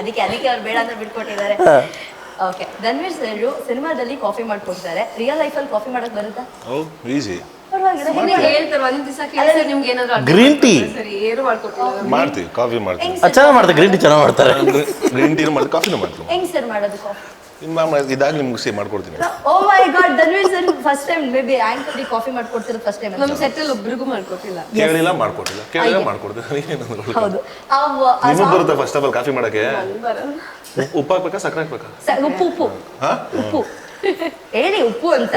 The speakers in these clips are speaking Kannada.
ಅದಕ್ಕೆ ಅದಕ್ಕೆ ಅವ್ರು ಬೇಡ ಅಂತ ಬಿಟ್ಕೊಟ್ಟಿದ್ದಾರೆ. ಓಕೆ ಧನ್ವೀರ್ ಸರ್ ಸಿನಿಮಾದಲ್ಲಿ ಕಾಫಿ ಮಾಡ್ಕೊಡ್ತಾರೆ ರಿಯಲ್ ಲೈಫಲ್ಲಿ ಕಾಫಿ ಮಾಡಕ್ ಬರುತ್ತಾ? ಓ ಈಸಿ ಗ್ರೀನ್ ಟೀ ಮಾಡ್ತೀವಿ. ಕಾಫಿ ಮಾಡ್ತೀವಿ ಚೆನ್ನಾಗಿ ಮಾಡ್ತಾರೆ ಗ್ರೀನ್ ಟೀ ಚೆನ್ನಾಗಿ ಮಾಡ್ತಾರೆ. ಗ್ರೀನ್ ಟೀನು ಮಾಡ್ತೀವಿ ಕಾಫಿನೂ ಮಾಡ್ತೀವಿ. ಹೆಂಗ್ ಸರ್ ಮಾಡೋದು ಕಾಫಿ ನಿಮ್ಮ ಇದಾಗ್ಲಿ ಮುಗಿಸಿ ಮಾಡ್ಕೊಡ್ತೀನಿ. ಓ my god Dhanveer sir first time maybe anchor coffee ಮಾಡ್ಕೊಡ್ತಿರೋದು first time ನಮ್ಮ ಸೆಟ್ ಅಲ್ಲಿ. ಒಬ್ರಿಗೂ ಮಾಡ್ಕೊಟ್ಟಿಲ್ಲ. ಕೇಳಿಲ್ಲ ಮಾಡ್ಕೊಟ್ಟಿಲ್ಲ. ಕೇಳಿಲ್ಲ ಮಾಡ್ಕೊಡ್ತೀನಿ ಹೌದು. ನಿಮಗೆ song- ಬರುತ್ತೆ ಫಸ್ಟ್ ಆಫ್ ಆಲ್ ಕಾಫಿ ಮಾಡಕ್ಕೆ. ಉಪ್ಪು ಹಾಕ್ಬೇಕಾ ಸಕ್ಕರೆ ಹಾಕ್ಬೇಕಾ? ಉಪ್ಪು ಉಪ್ಪು. ಹಾ? ಉಪ್ಪು. ಹೇಳಿ ಉಪ್ಪು ಅಂತ.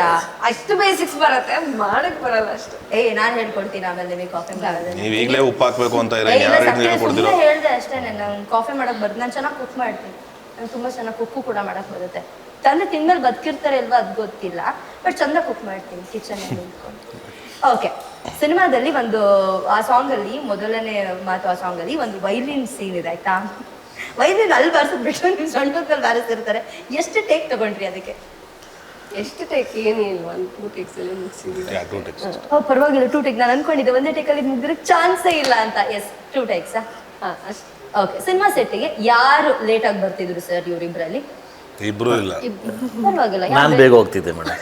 ಅಷ್ಟು ಬೇಸಿಕ್ಸ್ ಬರುತ್ತೆ ಮಾಡಕ್ ಬರಲ್ಲ ಅಷ್ಟು. ಏ ನಾನ್ ಹೇಳ್ಕೊಡ್ತೀನಿ ಆಮೇಲೆ ನಿಮಗೆ ಕಾಫಿ ಮಾಡ್ತೀನಿ ನೀವು ಈಗಲೇ ಉಪ್ಪು ಹಾಕ್ಬೇಕು ಅಂತ ಇರ ಇಲ್ಲ, ಯಾರು ಹೇಳ್ದೆ ಅಷ್ಟೇ ನಾನು ಕಾಫಿ ಮಾಡಕ್ ಬರ್ತೀನಿ ನಾನು ಚೆನ್ನಾಗಿ ಕುಕ್ ಮಾಡ್ತೀನಿ. ನಾನು ತುಂಬಾ ಚೆನ್ನಾಗಿ ಕುಕ್ಕು ಕೂಡ ಮಾಡಕ್ ಬರುತ್ತೆ. ತಂದೆ ತಿಂದ್ಮೇಲೆ ಬದುಕಿರ್ತಾರೆ ಅಲ್ವಾ ಅದು ಗೊತ್ತಿಲ್ಲ ಬಟ್ ಚಂದ ಕುಕ್ ಮಾಡ್ತೀನಿ ಕಿಚನ್ ನಿಂತ್ಕೊಂಡು ಓಕೆ ಸಿನಿಮಾದಲ್ಲಿ ಒಂದು ಆ ಸಾಂಗ್ ಅಲ್ಲಿ ಮೊದಲನೇ ಮಾತು ಆ ಸಾಂಗ್ ಅಲ್ಲಿ ಒಂದು ವೈಲಿನ್ ಸೀನ್ ಇದೆ ಆಯ್ತಾ? ವೈಲಿನ್ ಅಲ್ಲಿ ಬಾರಿಸ್ಬಿಟ್ಟು ನೀವು ಸಣ್ಣದಲ್ಲಿ ಬಾರಿಸ್ತಿರ್ತಾರೆ ಎಷ್ಟು ಟೇಕ್ ತಗೊಂಡ್ರಿ ಅದಕ್ಕೆ? ಎಷ್ಟು ಟೇಕ್ ಏನಿಲ್ಲ ಒಂದು ಟೂ ಟೇಕ್ಸ್ ಎಲ್ಲ ಮುಗಿಸಿದ್ವಿ ಓ ಪರವಾಗಿಲ್ಲ ಟೂ ಟೇಕ್ ನಾನು ಅನ್ಕೊಂಡಿದ್ದೆ ಒಂದೇ ಟೇಕಲ್ಲಿ ಮುಗಿದ್ರೆ ಚಾನ್ಸೇ ಇಲ್ಲ ಅಂತ. ಎಸ್ ಟೂ ಟೇಕ್ಸಾ ಹಾ ಅಷ್ಟು. ಓಕೆ ಸಿನಿಮಾ ಸೆಟ್ಟಿಗೆ ಯಾರು ಲೇಟ್ ಆಗಿ ಬರ್ತಿದ್ರು ಸರ್ ಇವರಿಬ್ರಲ್ಲಿ? ಇಬ್ರು ಇಲ್ಲ. ಪರವಾಗಿಲ್ಲ ನಾನು ಬೇಗ ಹೋಗ್ತಿದ್ದೆ ಮೇಡಮ್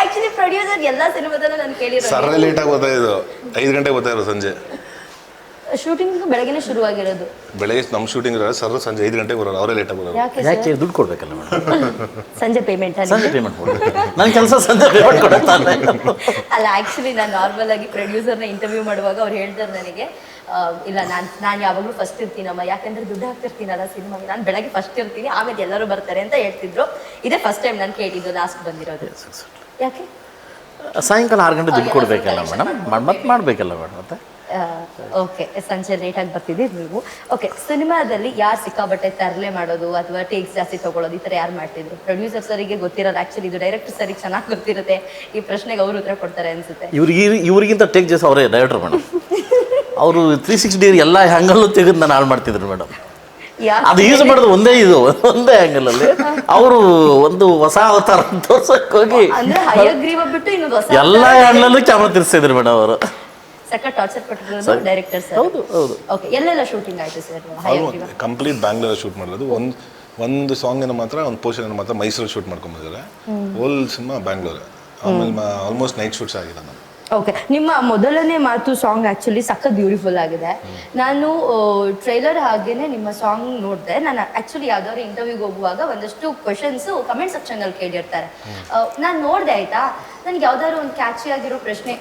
ಆಕ್ಚುಲಿ ಪ್ರೊಡ್ಯೂಸರ್ ಎಲ್ಲಾ ಸಿನಿಮಾದಲ್ಲೂ ನಾನು ಕೇಳಿರೋ ಸರ್ರೆ ಲೇಟಾಗಿ ಬರ್ತಾ ಇದು ಐದು ಗಂಟೆಗೆ ಬರ್ತಾ ಇದ್ರು ಸಂಜೆ. ಶೂಟಿಂಗ್ ಬೆಳಗ್ಗೆನೆ ಶುರುವಾಗಿರೋದು. ಬೆಳಗ್ಗೆ ನಮ್ಮ ಶೂಟಿಂಗ್ ಇರೋ ಸರ್ ಸಂಜೆ ಐದು ಗಂಟೆಗೆ ಬರೋರು ಅವರೇ ಲೇಟ್ ಬರೋರು. ಯಾಕೆ ಯಾಕೆ ದುಡ್ಡು ಕೊಡ್ಬೇಕಲ್ಲ ಮೇಡಮ್? ಸಂಜೆ ಪೇಮೆಂಟ್ ಸಂಜೆ ಪೇಮೆಂಟ್ ಕೊಡ್ಬೇಕು. ನನ್ನ ಕೆಲಸ ಸಂಜೆ ಪೇಮೆಂಟ್ ಕೊಡುತ್ತಾನೆ. ಅಲ್ಲ ಆಕ್ಚುಲಿ ನಾನು ನಾರ್ಮಲ್ ಆಗಿ ಪ್ರೊಡ್ಯೂಸರ್ನ ಇಂಟರ್ವ್ಯೂ ಮಾಡುವಾಗ ಅವ್ರು ಹೇಳ್ತಾರೆ ನನಗೆ ಆ, ಇಲ್ಲ ನಾನು ನಾನು ಯಾವಾಗಲೂ ಫಸ್ಟ್ ಇರ್ತೀನಮ್ಮ. ಯಾಕಂದ್ರೆ ದುಡ್ಡು ಹಾಕ್ತಿರ್ತೀನಲ್ಲ ಸಿನಿಮಾಗೆ. ನಾನು ಬೆಳಗ್ಗೆ ಫಸ್ಟ್ ಇರ್ತೀನಿ ಆಮೇಲೆ ಎಲ್ಲರೂ ಬರ್ತಾರೆ ಅಂತ ಹೇಳ್ತಿದ್ರು. ಇದೇ ಫಸ್ಟ್ ಟೈಮ್ ನಾನು ಕೇಳಿದ್ದು ಲಾಸ್ಟ್ ಬಂದಿರೋದು. ಯಾಕೆ? ಸಾಯಂಕಾಲ ಆರು ಗಂಟೆ ದುಡ್ಡು ಕೊಡಬೇಕಲ್ಲ ಮೇಡಮ್? ಮತ್ತೆ ಮಾಡಬೇಕಲ್ಲ ಮೇಡಮ್ ಮತ್ತೆ? ಓಕೆ ಸಂಜೆ ಲೇಟಾಗಿ ಬರ್ತಿದ್ದೀರಿ ನೀವು. ಓಕೆ ಸಿನಿಮಾದಲ್ಲಿ ಯಾರು ಸಿಕ್ಕಾಬಟ್ಟೆ ತರಲೆ ಮಾಡೋದು ಅಥವಾ ಟೇಕ್ಸ್ ಜಾಸ್ತಿ ತಗೊಳ್ಳೋದು ಈ ಥರ ಯಾರು ಮಾಡ್ತಿದ್ರು? ಪ್ರೊಡ್ಯೂಸರ್ ಸರಿಗೆ ಗೊತ್ತಿರೋದು ಆ್ಯಕ್ಚುಲಿ ಇದು ಡೈರೆಕ್ಟರ್ ಸರಿಗೆ ಚೆನ್ನಾಗಿ ಗೊತ್ತಿರುತ್ತೆ. ಈ ಪ್ರಶ್ನೆಗೆ ಅವರು ಉತ್ತರ ಕೊಡ್ತಾರೆ ಅನ್ಸುತ್ತೆ. ಇವ್ರಿಗೆ ಇವರಿಗಿಂತ ಟೇಕ್ ಜಾಸ್ತಿ ಅವರೇ ಡೈರೆಕ್ಟರ್ ಮೇಡಮ್. ಅವರು ತ್ರೀ ಸಿಕ್ಸ್ಟಿ ಡಿಗ್ರಿ ಎಲ್ಲ ಹ್ಯಾಂಗಲ್ಲೂ ತೆಗೆದು ನಾನು ಹಾಳು ಮಾಡ್ತಿದ್ರು ಮೇಡಮ್. ಅದು ಯೂಸ್ ಮಾಡೋದು ಒಂದೇ ಇದು ಒಂದೇ ಆ್ಯಂಗಲಲ್ಲಿ ಅವರು ಒಂದು ಹೊಸ ಅವತಾರ ತೋರ್ಸಕ್ ಹೋಗಿ. ಎಲ್ಲ ಹ್ಯಾಂಗಲಲ್ಲೂ ಕ್ಯಾಮ್ರಾ ತಿರ್ಸಿದ್ರು ಮೇಡಮ್ ಅವರು. ಸಕ್ಕ ಟಾರ್ಚರ್ ಕೊಟ್ಟಿರೋದು ಡೈರೆಕ್ಟರ್ ಸರ್ ಹೌದು ಹೌದು. ಓಕೆ ಎಲ್ಲೆಲ್ಲ ಶೂಟಿಂಗ್ ಆಯ್ತು sir Hayagriva complete Bangalore shoot ಮಾಡಿರೋದು. ಒಂದು ಒಂದು ಸಾಂಗಿನ ಮಾತ್ರ ಒಂದು ಪೋರ್ಷನ್ ಮಾತ್ರ ಮೈಸೂರಲ್ಲಿ ಶೂಟ್ ಮಾಡ್ಕೊಂಬಂದಿದ್ದಾರೆ ಓಲ್ ಸಿನಿಮಾ ಬ್ಯಾಂಗ್ಳೂರ್ ಆಮೇಲೆ ಆಲ್ಮೋಸ್ಟ್ ನೈಟ್ ಶೂಟ್ಸ್ ಆಗಿದೆ ನಾನು ಓಕೆ ನಿಮ್ಮ ಮೊದಲನೇ ಮಾತು ಸಾಂಗ್ ಆ್ಯಕ್ಚುಲಿ ಸಖತ್ ಬ್ಯೂಟಿಫುಲ್ ಆಗಿದೆ. ನಾನು ಟ್ರೈಲರ್ ಹಾಗೇನೆ ನಿಮ್ಮ ಸಾಂಗ್ ನೋಡಿದೆ. ನಾನು ಆ್ಯಕ್ಚುಲಿ ಯಾವ್ದಾದ್ರು ಇಂಟರ್ವ್ಯೂಗೆ ಹೋಗುವಾಗ ಒಂದಷ್ಟು ಕ್ವಶನ್ಸ್ ಕಮೆಂಟ್ ಸೆಕ್ಷನ್ ಅಲ್ಲಿ ಕೇಳಿರ್ತಾರೆ. ನಾನು ನೋಡಿದೆ ಆಯ್ತಾ? ನನಗೆ ಯಾವ್ದಾದ್ರು ಒಂದು ಕ್ಯಾಚಿ ಆಗಿರೋ ಪ್ರಶ್ನೆ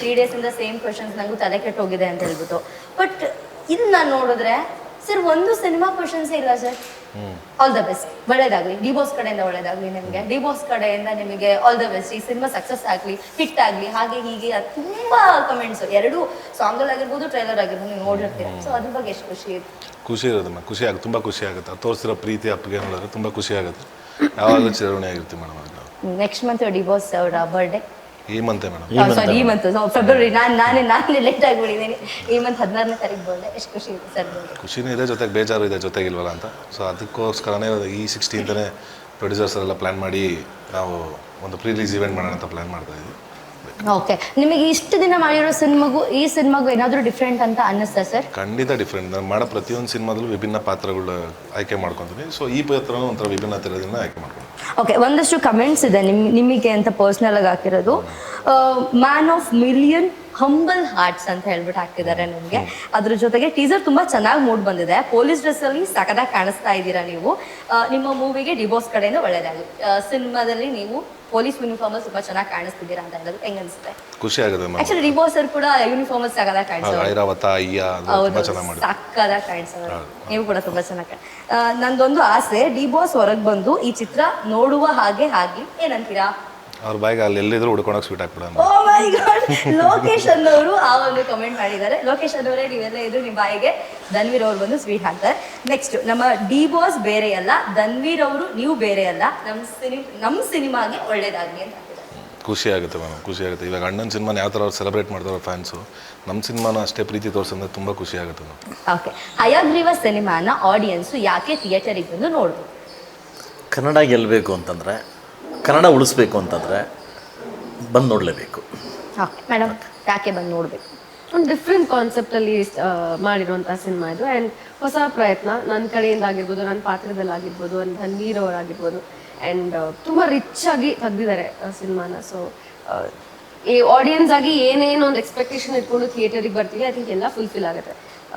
ತ್ರೀ ಡೇಸ್ ಇಂದ ಸೇಮ್ ಕ್ವಶನ್ಸ್ ನಂಗೂ ತಲೆ ಕೆಟ್ಟೋಗಿದೆ ಅಂತ ಹೇಳ್ಬಿಟ್ಟು. ಬಟ್ ಇದು ನಾನು ನೋಡಿದ್ರೆ ಸರ್ ಒಂದು ಸಿನಿಮಾ ಕ್ವಶನ್ಸೇ ಇಲ್ಲ ಸರ್ ಆಲ್ ದ ಬೆಸ್ಟ್ ಒಳ್ಳೇದಾಗ್ಲಿ. ಡಿಬೋಸ್ ಕಡೆಯಿಂದ ಒಳ್ಳೇದಾಗ್ಲಿ ನಿಮಗೆ. ಡಿಬೋಸ್ ಕಡೆಯಿಂದ ನಿಮಗೆ ಆಲ್ ದ ಬೆಸ್ಟ್ ಈ ಸಿನಿಮಾ ಸಕ್ಸಸ್ ಆಗಲಿ ಹಿಟ್ ಆಗಲಿ ಹಾಗೆ ಹೀಗೆ ಅದ್ ತುಂಬಾ ಕಮೆಂಟ್ಸ್ ಎರಡು ಸಾಂಗ್ ಆಗಿರ್ಬೋದು ಟ್ರೈಲರ್ ಆಗಿರ್ಬೋದು ನೀವು ನೋಡಿರ್ತೀರ. ಸೊ ಅದ್ರ ಬಗ್ಗೆ ಎಷ್ಟು ಖುಷಿ ಇದೆ ಖುಷಿ ಇರೋದಮ್ಮ ಖುಷಿ ಆಗುತ್ತೆ. ತುಂಬಾ ಖುಷಿ ಆಗುತ್ತೆ. ತೋರಿಸಿರೋ ಪ್ರೀತಿ ಅಪ್ಪಿಗೆ ತುಂಬಾ ತುಂಬ ಖುಷಿ ಆಗುತ್ತೆ. ಯಾವಾಗ ಚಿರವಣಿ ಆಗಿರ್ತೀವಿ madam next month D boss ಅವರ ಬರ್ಡೇ ಈ ಮಂತೆ ಮೇಡಮ್ ಸಾರಿ ಈ ಮಂತ್ ಫೆಬ್ರವರಿ ನಾನು ನಾನೇ ನಾನೇ ಲೇಟ್ ಆಗಿಬಿಟ್ಟಿದ್ದೀನಿ. ಈ ಮಂತ್ ಹದಿನಾರನೇ ತಾರೀಕು ಬರ್ಡೇ ಎಷ್ಟು ಖುಷಿ ಇದೆ ಸರ್ ಖುಷಿನೂ ಇದೆ ಜೊತೆಗೆ ಬೇಜಾರು ಇದೆ ಜೊತೆಗಿಲ್ವಲ್ಲ ಅಂತ. ಸೊ ಅದಕ್ಕೋಸ್ಕರನೇ ಈ ಸಿಕ್ಸ್ಟೀನ್ತನೇ ಪ್ರೊಡ್ಯೂಸರ್ಸ್ ಎಲ್ಲ ಪ್ಲ್ಯಾನ್ ಮಾಡಿ ನಾವು ಒಂದು ಪ್ರೀ ರಿಲೀಸ್ ಇವೆಂಟ್ ಮಾಡೋಣ ಅಂತ ಪ್ಲ್ಯಾನ್ ಮಾಡ್ತಾ ಇದ್ದೀವಿ. ಓಕೆ ನಿಮಗೆ ಇಷ್ಟು ದಿನ ಮಾಡಿರೋ ಸಿನಿಮಾಗೂ ಈ ಸಿನಿಮಾಗೂ ಏನಾದರೂ ಡಿಫ್ರೆಂಟ್ ಅಂತ ಅನ್ನಿಸ್ತಾ ಸರ್? ಖಂಡಿತ ಡಿಫ್ರೆಂಟ್ ನಾನು ಮಾಡೋ ಪ್ರತಿಯೊಂದು ಸಿನಿಮಾದಲ್ಲೂ ವಿಭಿನ್ನ ಪಾತ್ರಗಳು ಆಯ್ಕೆ ಮಾಡ್ಕೊತೀನಿ. ಸೊ ಈ ಪಾತ್ರನೂ ಒಂಥರ ವಿಭಿನ್ನ ಥರದಿಂದ ಆಯ್ಕೆ ಮಾಡ್ಕೊಂಡು ಓಕೆ ಒಂದಷ್ಟು ಕಮೆಂಟ್ಸ್ ಇದೆ ನಿಮ್ ನಿಮಗೆ ಅಂತ ಪರ್ಸ್ನಲ್ ಆಗಿ ಹಾಕಿರೋದು. Man of million humble hearts ಅಂತ ಹೇಳ್ಬಿಟ್ಟು ಹಾಕಿದ್ದಾರೆ ನಿಮ್ಗೆ. ಅದ್ರ ಜೊತೆಗೆ ಟೀಸರ್ ತುಂಬಾ ಚೆನ್ನಾಗಿ ಮೂಡ್ ಬಂದಿದೆ. ಪೊಲೀಸ್ ಡ್ರೆಸ್ ಅಲ್ಲಿ ಸಕದಾಗಿ ಕಾಣಿಸ್ತಾ ಇದ್ದೀರಾ ನೀವು? ನಿಮ್ಮ ಮೂವಿಗೆ ಡಿವೋರ್ಸ್ ಕಡೆಯಿಂದ ಒಳ್ಳೇದಾಗಲಿ. ಸಿನಿಮಾದಲ್ಲಿ ನೀವು ಪೊಲೀಸ್ ಯೂನಿಫಾರ್ಮ್ ತುಂಬಾ ಚೆನ್ನಾಗಿ ಕಾಣಿಸ್ತಿದ್ದೀರಾ ಅಂತ ಹೇಳೋದು ಹೆಂಗ್ ಅನ್ಸುತ್ತೆ? ಖುಷಿ ಆಗುತ್ತೆ ಆಕ್ಚುಲಿ ಡಿವೋರ್ಸ್ ಕೂಡ ಯೂನಿಫಾರ್ಮ್ ಸಕದಾಗಿ ಕಾಣಿಸೋದು ಚೆನ್ನಾಗಿ ಮಾಡಿದ್ರು. ಸಕ್ಕದಾಗಿ ಕಾಣಿಸೋದು ನೀವು ಕೂಡ ತುಂಬಾ ಚೆನ್ನಾಗಿ ನಂದೊಂದು ಆಸೆ ಡಿ ಬಾಸ್ ಹೊರಗೆ ಬಂದು ಈ ಚಿತ್ರ ನೋಡುವ ಹಾಗೆ ಹಾಗೆ ಏನಂತೀರಾ? ಅವ್ರ ಬಾಯಿಗೆ ಅಲ್ಲಿ ಎಲ್ಲಿದ್ರು ಹುಡ್ಕೊಂಡೋಗಿ ಸ್ವೀಟ್ ಹಾಕ್ಬಿಡೋಣ. ಓ ಮೈ ಗಾಡ್ ಲೋಕೇಶ್ ಅನ್ನೋರು ಆ ಒಂದು ಕಮೆಂಟ್ ಮಾಡಿದ್ದಾರೆ. ಲೋಕೇಶ್ ಅನ್ನೋರೇ ನೀವೆಲ್ಲ ಇದ್ರು ನಿಮ್ಮ ಬಾಯಿಗೆ. ಧನ್ವೀರ್ ಅವ್ರು ಬಂದು ಸ್ವೀಟ್ ಹಾಕ್ತಾರೆ. ನೆಕ್ಸ್ಟ್ ನಮ್ಮ ಡಿ ಬಾಸ್ ಬೇರೆ ಅಲ್ಲ. ಧನ್ವೀರ್ ಅವರು ನೀವು ಬೇರೆ ಅಲ್ಲ. ನಮ್ಮ ಸಿನಿಮಾ ನಮ್ಮ ಸಿನಿಮಾಗೆ ಒಳ್ಳೇದಾಗಿ ಅಂತ ಖುಷಿ ಆಗುತ್ತೆ ಮ್ಯಾಮ್ ಖುಷಿ ಆಗುತ್ತೆ. ಇವಾಗ ಅಣ್ಣನ ಸಿನಿಮಾನ ಯಾವ ಥರ ಅವ್ರು ಸೆಲೆಬ್ರೇಟ್ ಮಾಡ್ತಾರೆ ಫ್ಯಾನ್ಸು ನಮ್ಮ ಸಿನಿಮಾನ ಅಷ್ಟೇ ಪ್ರೀತಿ ತೋರಿಸಂದ್ರೆ ತುಂಬ ಖುಷಿ ಆಗುತ್ತೆ ಮ್ಯಾಮ್ ಓಕೆ ಹಯಗ್ರೀವ ಸಿನಿಮಾನ ಆಡಿಯನ್ಸು ಯಾಕೆ ಥಿಯೇಟರಿಗೆ ಬಂದು ನೋಡ್ಬೋದು ಕನ್ನಡ ಗೆಲ್ಲಬೇಕು ಅಂತಂದರೆ ಕನ್ನಡ ಉಳಿಸ್ಬೇಕು ಅಂತಂದರೆ ಬಂದು ನೋಡಲೇಬೇಕು. ಓಕೆ ಮೇಡಮ್ ಯಾಕೆ ಬಂದು ನೋಡಬೇಕು? ಒಂದು ಡಿಫ್ರೆಂಟ್ ಕಾನ್ಸೆಪ್ಟ್ ಅಲ್ಲಿ ಆ, ಸಿನಿಮಾ ಇದು. ಅಂಡ್ ಹೊಸ ಪ್ರಯತ್ನ ನನ್ನ ಕಡೆಯಿಂದ ಆಗಿರ್ಬೋದು ನನ್ನ ಪಾತ್ರದಲ್ಲಿ ಆಗಿರ್ಬೋದು ಒಂದು ಧನ್ವೀರ್ ಅವರಾಗಿರ್ಬೋದು. ಅಂಡ್ ತುಂಬ ರಿಚ್ ಆಗಿ ತೆಗ್ದಿದ್ದಾರೆ ಸಿನಿಮಾನ ಸೊ ಈ ಆಡಿಯನ್ಸ್ ಆಗಿ ಏನೇನು ಒಂದು ಎಕ್ಸ್ಪೆಕ್ಟೇಷನ್ ಇಟ್ಕೊಂಡು ಥಿಯೇಟರಿಗೆ ಬರ್ತೀವಿ ಐ ಥಿಂಕ್ ಎಲ್ಲ ಫುಲ್ಫಿಲ್ ಆಗುತ್ತೆ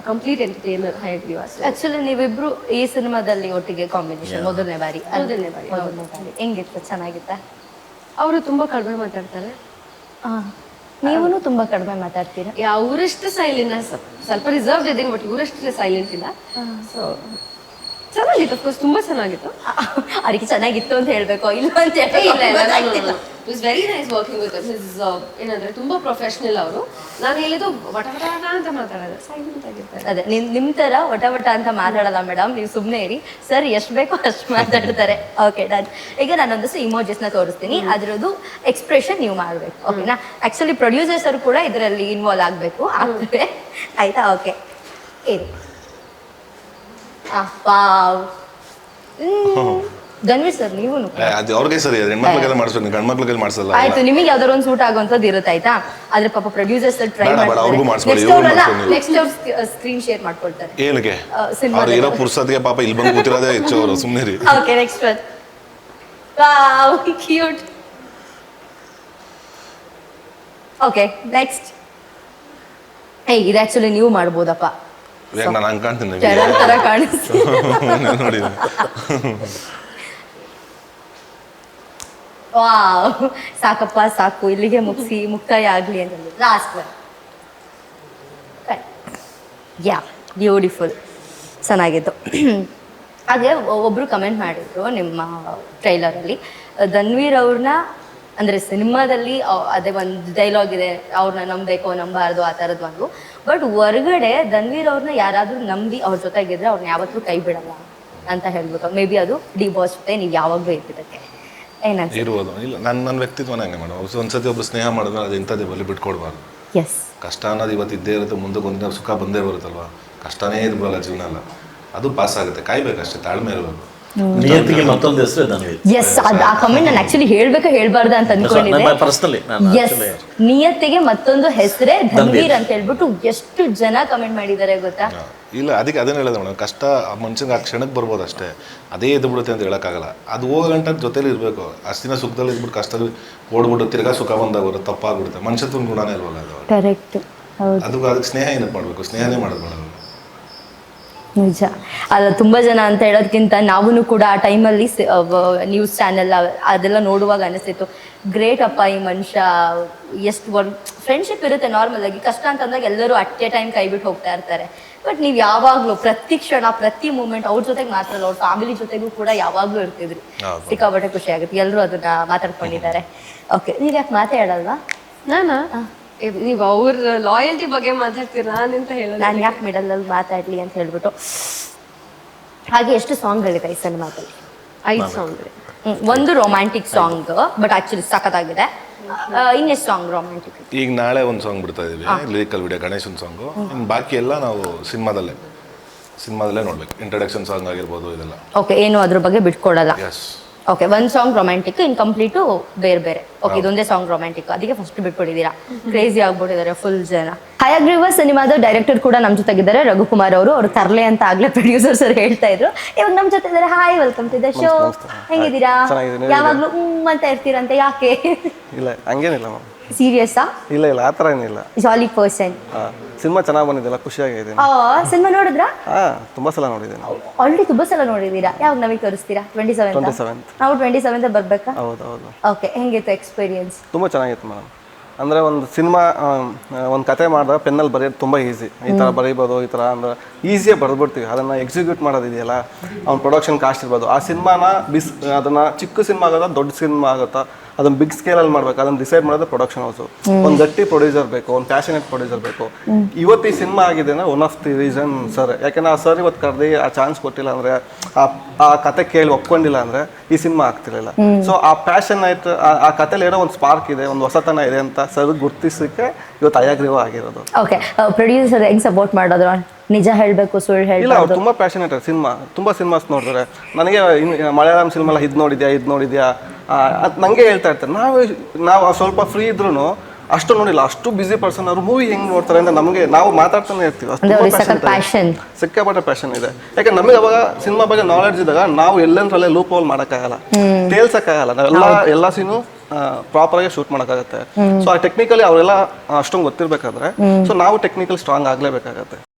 ಕಂಪ್ಲೀಟ್ ಎಂಟರ್ಟೈನರ್ ಹೈಗ್ರೀವಾಸ್ ಆಕ್ಚುಲಿ ನೀವಿಬ್ರು ಈ ಸಿನಿಮಾದಲ್ಲಿ ಒಟ್ಟಿಗೆ ಕಾಂಬಿನೇಷನ್ ಮೊದಲನೇ ಬಾರಿ ಮೊದಲನೇ ಬಾರಿ, ಮೊದಲನೇ ಬಾರಿ ಹೆಂಗಿತ್ತು ಚೆನ್ನಾಗಿತ್ತ ಅವರು ತುಂಬಾ ಕಡಿಮೆ ಮಾತಾಡ್ತಾರೆ ನೀವು ತುಂಬಾ ಕಡಿಮೆ ಮಾತಾಡ್ತೀರಾ ಅವರಷ್ಟು ಸೈಲೆಂಟ್ ಸ್ವಲ್ಪ ರಿಸರ್ವ್ ಇದ್ದೀನಿ ಬಟ್ ಇವರಷ್ಟು ಸೈಲೆಂಟ್ ಇಲ್ಲ ಸೊ ಚೆನ್ನಾಗಿತ್ತು ಅಫ್ಕೋರ್ಸ್ ತುಂಬಾ ಚೆನ್ನಾಗಿತ್ತು ಅದಕ್ಕೆ ಚೆನ್ನಾಗಿತ್ತು ಅಂತ ಹೇಳ್ಬೇಕು ಇಲ್ಲ ಅಂತ ಹೇಳಿ ಇಲ್ಲ. It was very nice working with us ಏನಂದ್ರೆ ತುಂಬಾ ಪ್ರೊಫೆಷನಲ್ ಅವರು. ನಾನು ಹೇಳಿದ್ದು ವಟ ಅಂತ ಮಾತಾಡೋದು. ಸೈಲೆಂಟ್ ಆಗಿರ್ತಾರೆ ಅದೇ ನಿಮ್ ನಿಮ್ ತರ ವಟ ವಟ ಅಂತ ಮಾತಾಡಲ್ಲ ಮೇಡಮ್ ನೀವು ಸುಮ್ಮನೆ ಇರಿ. ಸರ್ ಎಷ್ಟು ಬೇಕೋ ಅಷ್ಟು ಮಾತಾಡ್ತಾರೆ. ಓಕೆ ಡನ್ ಈಗ ನಾನೊಂದಷ್ಟು ಇಮೋಜಿಸ್ನ ತೋರಿಸ್ತೀನಿ. ಅದರದ್ದು ಎಕ್ಸ್ಪ್ರೆಷನ್ ನೀವು ಮಾಡ್ಬೇಕು. ಓಕೆನಾ ಆಕ್ಚುಲಿ ಪ್ರೊಡ್ಯೂಸರ್ಸ್ ಅವರು ಕೂಡ ಇದರಲ್ಲಿ ಇನ್ವಾಲ್ವ್ ಆಗಬೇಕು. ಆಗ್ತದೆ. ಆಯ್ತಾ? ಓಕೆ ಇರಿ. ವಾವ್ ಧನ್ವೀರ್ ಸರ್ ನೀವು ಅದು ಅವ್ರಿಗೆ ಸರಿ ಅದು ಹೆಣ್ಮಕ್ಳಿಗೆಲ್ಲ ಮಾಡಿಸ್ಬೇಕು ಗಂಡ್ ಮಕ್ಳಿಗೆಲ್ಲ ಮಾಡಿಸಲ್ಲ ಆಯ್ತು ನಿಮಗೆ ಒಂದು ಸೂಟ್ ಆಗುವಂತದ್ದು ಇರುತ್ತೆ ಆಯ್ತಾ? ಆದ್ರೆ ಪಾಪ ಪ್ರೊಡ್ಯೂಸರ್ಸ್ ಟ್ರೈ ಬೇಡ, ಬೇಡ, ಅವ್ರಿಗೂ ಮಾಡಿಸ್ಕೊಳ್ಳಿ, ನೆಕ್ಸ್ಟ್ ಇವ್ರಿಗೂ ಅವರೆಲ್ಲ ನೆಕ್ಸ್ಟ್ ಅವ್ರು ಸ್ಕ್ರೀನ್ ಶೇರ್ ಮಾಡ್ಕೊಳ್ತಾರೆ ಏನಕ್ಕೆ. ಅವ್ರು ಇರೋ ಪುರ್ಸತ್ಗೆ ಪಾಪ ಇಲ್ಲಿ ಬಂದು ಕೂತಿರೋದೇ ಹೆಚ್ಚು ಅವರು ಸುಮ್ಮನೆ ರೀ okay next one wow cute okay next ಇದು ಆಕ್ಚುಲಿ ನೀವು ಮಾಡ್ಬೋದಪ್ಪ. ಯಾಕೆ ನಾನು ಹಂಗೆ ಕಾಣ್ತೀನಿ ಟೆರರ್ ತರ ಕಾಣಿಸ್ತು ನೋಡಿ. ವಾವ್. ಸಾಕಪ್ಪ, ಸಾಕು. ಇಲ್ಲಿಗೆ ಮುಗಿಸಿ ಮುಕ್ತಾಯ ಆಗಲಿ ಅಂತ ಲಾಸ್ಟ್ ಒನ್ ಯಾ ಬ್ಯೂಟಿಫುಲ್ ಚೆನ್ನಾಗಿತ್ತು. ಹಾಗೆ ಒಬ್ಬರು ಕಮೆಂಟ್ ಮಾಡಿದ್ರು ನಿಮ್ಮ ಟ್ರೈಲರಲ್ಲಿ ಧನ್ವೀರ್ ಅವ್ರನ್ನ, ಅಂದರೆ ಸಿನಿಮಾದಲ್ಲಿ ಅದೇ ಒಂದು ಡೈಲಾಗ್ ಇದೆ. ಅವ್ರನ್ನ ನಂಬಬೇಕು, ನಂಬಾರ್ದು, ಆ ಥರದ್ದು ಒಂದು. ಬಟ್ ಹೊರಗಡೆ ಧನ್ವೀರ್ ಅವ್ರನ್ನ ಯಾರಾದರೂ ನಂಬಿ ಅವ್ರ ಜೊತೆಗಿದ್ರೆ ಅವ್ರನ್ನ ಯಾವತ್ತೂ ಕೈ ಬಿಡಲ್ಲ ಅಂತ ಹೇಳ್ಬಿಟ್ಟು. ಮೇ ಬಿ ಅದು ಡಿ ಬಾಸ್ ಜೊತೆ, ನೀವು ಯಾವಾಗಲೂ ಇರ್ತಿದ್ದಕ್ಕೆ. ಏನಂತ ಇರ್ಬೋದು. ಇಲ್ಲ ನನ್ನ ನನ್ನ ವ್ಯಕ್ತಿತ್ವನೇ ಹಂಗೆ ಮೇಡಮ್ ಒಂದ್ಸತಿ ಒಬ್ರು ಸ್ನೇಹ ಮಾಡಿದ್ರೆ ಅದು ಇಂಥದ್ದೇ ಬಲಿ ಬಿಟ್ಕೊಡ್ಬಾರ್ದು. ಎಸ್ ಕಷ್ಟ ಅನ್ನೋದು ಇವತ್ತು ಇದ್ದೇ ಇರುತ್ತೆ ಮುಂದಕ್ಕೆ ಒಂದಿನ ಸುಖ ಬಂದೇ ಬರುತ್ತಲ್ವ? ಕಷ್ಟನೇ ಇದು ಬರಲ್ಲ ಜೀವನ ಅಲ್ಲ ಅದು ಪಾಸ್ ಆಗುತ್ತೆ. ಕಾಯ್ಬೇಕಷ್ಟೇ ತಾಳ್ಮೆ ಇರಬೇಕು. ನಿಯತಿಗೆ ಮತ್ತೊಂದು ಹೆಸರು ಧನ್ವೀರ್ ಎಸ್ ಅದ್ ಆ ಕಮೆಂಟ್ ನಾನು ಆಕ್ಚುಲಿ ಹೇಳ್ಬೇಕಾ ಹೇಳ್ಬಾರ್ದ ಅಂತ ಅನ್ಕೊಂಡಿದ್ದೆ. ಎಸ್ ನಿಯತ್ತಿಗೆ ಮತ್ತೊಂದು ಹೆಸರೇ ಧನ್ವೀರ್. ಅಂತ ಹೇಳ್ಬಿಟ್ಟು ಎಷ್ಟು ಜನ ಕಮೆಂಟ್ ಮಾಡಿದ್ದಾರೆ ಗೊತ್ತಾ? ಇಲ್ಲ ಅದಕ್ಕೆ ಅದನ್ನ ಹೇಳಿದೆ ಮೇಡಮ್. ಕಷ್ಟ ಆ ಮನುಷ್ಯನಿಗೆ ಆ ಕ್ಷಣಕ್ಕೆ ಬರ್ಬೋದು ಅಷ್ಟೇ. ಅದೇ ಎದ್ದು ಬಿಡುತ್ತೆ ಅಂತ ಹೇಳೋಕ್ಕಾಗಲ್ಲ. ಅದು ಹೋಗ ಗಂಟೆ ಜೊತೆಲಿ ಇರಬೇಕು. ಅಷ್ಟಿನ ದಿನ ಸುಖದಲ್ಲಿ ಇದ್ಬಿಟ್ಟು ಕಷ್ಟದಲ್ಲಿ ಓಡ್ಬಿಟ್ಟು ತಿರ್ಗಾ ಸುಖ ಬಂದಾಗ ಬರುತ್ತೆ ತಪ್ಪಾಗ್ಬಿಡುತ್ತೆ. ಮನುಷ್ಯತ್ವನ ಗುಣನೇ ಇಲ್ವಲ್ಲ ಅದು. ಕರೆಕ್ಟ್ ಅದು ಅದಕ್ಕೆ ಸ್ನೇಹ ಏನಕ್ಕೆ ಮಾಡಬೇಕು? ಸ್ನೇಹನೇ ಮಾಡೋದು ಮೇಡಮ್. ನಿಜ. ಅಲ್ಲ ತುಂಬಾ ಜನ ಅಂತ ಹೇಳೋದಕ್ಕಿಂತ ನಾವೂ ಕೂಡ ಆ ಟೈಮಲ್ಲಿ ನ್ಯೂಸ್ ಚಾನೆಲ್ ಅದೆಲ್ಲ ನೋಡುವಾಗ ಅನಿಸ್ತಿತ್ತು ಗ್ರೇಟ್ ಅಪ್ಪ ಈ ಮನುಷ್ಯ ಎಷ್ಟು ವರ್ ಫ್ರೆಂಡ್ಶಿಪ್ ಇರುತ್ತೆ ನಾರ್ಮಲ್ ಆಗಿ ಕಷ್ಟ ಅಂತಂದಾಗ ಎಲ್ಲರೂ ಅಟ್ ಎ ಟೈಮ್ ಕೈ ಬಿಟ್ಟು ಹೋಗ್ತಾ ಇರ್ತಾರೆ. ಬಟ್ ನೀವು ಯಾವಾಗಲೂ ಪ್ರತಿ ಕ್ಷಣ ಪ್ರತಿ ಮೂಮೆಂಟ್ ಅವ್ರ ಜೊತೆಗೆ ಮಾತ್ರ ಅಲ್ಲ ಅವ್ರ ಫ್ಯಾಮಿಲಿ ಜೊತೆಗೂ ಕೂಡ ಯಾವಾಗಲೂ ಇರ್ತಿದ್ರಿ. ಸಿಕ್ಕಾಪಟ್ಟೆ ಖುಷಿ ಆಗುತ್ತೆ. ಎಲ್ಲರೂ ಅದನ್ನ ಮಾತಾಡ್ಕೊಂಡಿದ್ದಾರೆ. ಓಕೆ ನೀವ್ ಯಾಕೆ ಮಾತಾಡಲ್ವಾ? ನಾನಾ? ನೀವ್ ಅವ್ರ ಲಾಯಲ್ಟಿ ಬಗ್ಗೆ ಮಾತಾಡ್ತೀರಾ ಅಂತ ಹೇಳೋದು ನಾನು ಯಾಕೆ ಮಿಡಲಲ್ಲಿ ಮಾತಾಡ್ಲಿ ಅಂತ ಹೇಳ್ಬಿಟ್ಟು. ಹಾಗೆ ಎಷ್ಟು ಸಾಂಗ್ ಸಾಂಗ್ಗಳಿದೆ ಈ ಸಿನಿಮಾದಲ್ಲಿ? ಐದು ಸಾಂಗ್ ಒಂದು ರೊಮ್ಯಾಂಟಿಕ್ ಸಾಂಗ್ ಬಟ್ ಆಕ್ಚುಲಿ ಸಖತ್ತಾಗಿದೆ. ಇನ್ನೆಷ್ಟು ಸಾಂಗ್ ರೊಮ್ಯಾಂಟಿಕ್ ಈಗ ನಾಳೆ ಒಂದು ಸಾಂಗ್ ಬಿಡ್ತಾ ಇದೀವಿ ಲಿರಿಕಲ್ ವಿಡಿಯೋ ಗಣೇಶನ್ ಸಾಂಗು ಇನ್ನು ಬಾಕಿ ಎಲ್ಲ ನಾವು ಸಿನಿಮಾದಲ್ಲೇ ಸಿನಿಮಾದಲ್ಲೇ ನೋಡ್ಬೇಕು. ಇಂಟ್ರಡಕ್ಷನ್ ಸಾಂಗ್ ಆಗಿರ್ಬೋದು ಇದೆಲ್ಲ. ಓಕೆ ಏನು ಅದ್ರ ಬಗ್ಗೆ ಬಿಟ್ಕೊಡಲ್ಲ. ಎಸ್ ಓಕೆ ಒಂದು ಸಾಂಗ್ ರೊಮ್ಯಾಂಟಿಕ್ ಇನ್ ಕಂಪ್ಲೀಟು ಬೇರೆ ಬೇರೆ ಓಕೆ ಇದೊಂದೇ ಸಾಂಗ್ ರೊಮ್ಯಾಂಟಿಕ್ ಅದಕ್ಕೆ ಫಸ್ಟ್ ಬಿಟ್ಬಿಟ್ಟಿದ್ದೀರಾ. ಕ್ರೇಜಿ ಆಗ್ಬಿಟ್ಟಿದ್ದಾರೆ ಫುಲ್ ಜನ. ಹಯಾಗ್ರೀವ ಸಿನಿಮಾದ ಡೈರೆಕ್ಟರ್ ಕೂಡ ನಮ್ಮ ಜೊತೆಗಿದ್ದಾರೆ ರಘುಕುಮಾರ್ ಅವರು. ಅವ್ರು ತರಲೆ ಅಂತ ಆಗ್ಲೇ ಪ್ರೊಡ್ಯೂಸರ್ಸ್ ಅವ್ರು ಹೇಳ್ತಾ ಇದ್ರು. ಇವಾಗ ನಮ್ಮ ಜೊತೆ ಇದ್ದಾರೆ hi welcome to the show ಹೆಂಗಿದ್ದೀರಾ? ಯಾವಾಗ್ಲೂ ಹ್ಮ್ ಅಂತ ಇರ್ತೀರಂತೆ ಯಾಕೆ? ಇಲ್ಲ ಹಂಗೇನಿಲ್ಲ ಸೀರಿಯಸ್ಸಾ ಇಲ್ಲ ಇಲ್ಲ ಆ ಥರ ಏನಿಲ್ಲ. ಜಾಲಿ ಪರ್ಸನ್ ಸಿನಿಮಾ ಚೆನ್ನಾಗಿ ಬಂದಿದೆಲ್ಲ ಖುಷಿಯಾಗಿದೆ. ಸಿನಿಮಾ ನೋಡಿದ್ರಾ? ಹಾ ತುಂಬಾ ಸಲ ನೋಡಿದ್ದೀನಿ. ಆಲ್ರೆಡಿ ತುಂಬಾ ಸಲ ನೋಡಿದೀರಾ ಯಾವಾಗ ನಮಗೆ ತೋರಿಸ್ತೀರಾ? Twenty seven 27th. ನಾವು ಟ್ವೆಂಟಿ ಸೆವೆಂತ್ ಬರ್ಬೇಕಾ? ಹೌದು ಹೌದು ಓಕೆ ಹೆಂಗಿತ್ತು ಎಕ್ಸ್ಪೀರಿಯನ್ಸ್ ತುಂಬಾ ಚೆನ್ನಾಗಿತ್ತು ಮೇಡಮ್ ಅಂದ್ರೆ ಒಂದು ಸಿನಿಮಾ ಒಂದು ಕತೆ ಮಾಡಿದಾಗ ಪೆನ್ನಲ್ಲಿ ಬರೆಯೋದು ತುಂಬ ಈಸಿ ಈ ಥರ ಬರೀಬೋದು ಈ ಥರ ಅಂದ್ರೆ ಈಸಿಯಾಗಿ ಬರೆದ್ಬಿಡ್ತೀವಿ. ಅದನ್ನು ಎಕ್ಸಿಕ್ಯೂಟ್ ಮಾಡೋದಿದೆಯಲ್ಲ ಅವ್ನ ಪ್ರೊಡಕ್ಷನ್ ಕಾಸ್ಟ್ ಇರ್ಬೋದು. ಆ ಸಿನಿಮಾನ ಬಿಸ್ ಅದನ್ನು ಚಿಕ್ಕ ಸಿನಿಮಾ ಆಗುತ್ತಾ ದೊಡ್ಡ ಸಿನಿಮಾ ಆಗುತ್ತಾ ಅದನ್ನ ಬಿಗ್ ಸ್ಕೇಲ್ ಅಲ್ಲಿ ಮಾಡ್ಬೇಕು. ಅದನ್ನ ಡಿಸೈಡ್ ಮಾಡೋದು ಪ್ರೊಡಕ್ಷನ್ ಹೌಸು ಒಂದು ಗಟ್ಟಿ ಪ್ರೊಡ್ಯೂಸರ್ ಬೇಕು ಒಂದು ಪ್ಯಾಷನೇಟ್ ಪ್ರೊಡ್ಯೂಸರ್ ಬೇಕು. ಇವತ್ತು ಈ ಸಿನಿಮಾ ಆಗಿದೆ ಅಂದ್ರೆ one of the reason sir ಯಾಕಂದ್ರೆ ಆ ಸರ್ ಇವತ್ತು ಕರೆದಿ ಆ ಚಾನ್ಸ್ ಕೊಟ್ಟಿಲ್ಲ ಅಂದ್ರೆ ಆ ಕತೆ ಕೇಳಿ ಒಪ್ಕೊಂಡಿಲ್ಲ ಅಂದ್ರೆ ಈ ಸಿನಿಮಾ ಆಗ್ತಿರ್ಲಿಲ್ಲ. ಸೊ ಆ ಪ್ಯಾಷನ್ ಆಯ್ತು ಆ- ಕಥೆಲಿ ಕತೆಲಿ ಏನೋ ಒಂದು ಸ್ಪಾರ್ಕ್ ಇದೆ ಒಂದು ಹೊಸತನ ಇದೆ ಅಂತ ಸರ್ ಗುರ್ತಿಸಕ್ಕೆ ಇವತ್ತು ಅಯಾಗ್ರೀವ ಆಗಿರೋದು. ಓಕೆ ಪ್ರೊಡ್ಯೂಸರ್ ಹೆಂಗ್ ಸಪೋರ್ಟ್ ಮಾಡೋದು ನಿಜ ಹೇಳಬೇಕು ಸುಳ್ಳು ಹೇಳಿ ಇಲ್ಲ ಅವ್ರು ತುಂಬಾ ಪ್ಯಾಷನೇಟ್ ಸಿನಿಮಾ ತುಂಬಾ ಸಿನಿಮಾಸ್ ನೋಡಿದ್ರೆ. ನನಗೆ ಮಲಯಾಳಂ ಸಿನಿಮಾ ಇದು ನೋಡಿದ್ಯಾ ಇದು ನೋಡಿದ್ಯಾ? ಅದ್ ನಂಗೆ ಹೇಳ್ತಾ ಇರ್ತಾರೆ. ನಾವು ನಾವು ಸ್ವಲ್ಪ ಫ್ರೀ ಇದ್ರು ಅಷ್ಟು ನೋಡಿಲ್ಲ. ಅಷ್ಟು ಬಿಸಿ ಪರ್ಸನ್ ಅವ್ರು ಮೂವಿ ಹೆಂಗ್ ನೋಡ್ತಾರೆ ಅಂತ ನಮಗೆ ನಾವು ಮಾತಾಡ್ತಾನೆ ಇರ್ತೀವಿ. ಅಂದ್ರೆ. ಸಿಕ್ಕಾಪಟ್ಟೆ ಪ್ಯಾಷನ್ ಇದೆ. ಯಾಕೆ ನಮಗೆ ಅವಾಗ ಸಿನಿಮಾ ಬಗ್ಗೆ ನಾಲೆಡ್ಜ್ ಇದ್ದಾಗ ನಾವು ಎಲ್ಲೆಂದ್ರಲ್ಲೇ ಲೂಪ್ ಹೋಲ್ ಮಾಡೋಕ್ಕಾಗಲ್ಲ ತೇಲ್ಸಕ್ಕಾಗಲ್ಲ. ನಾವೆಲ್ಲ ಎಲ್ಲ ಸೀನು ಪ್ರಾಪರ್ ಆಗಿ ಶೂಟ್ ಮಾಡೋಕ್ಕಾಗತ್ತೆ. ಸೊ ಆ ಟೆಕ್ನಿಕಲಿ ಅವರೆಲ್ಲ ಅಷ್ಟೊಂದು ಗೊತ್ತಿರ್ಬೇಕಾದ್ರೆ ಸೊ ನಾವು ಟೆಕ್ನಿಕಲ್ ಸ್ಟ್ರಾಂಗ್ ಆಗ್ಲೇಬೇಕಾಗತ್ತೆ.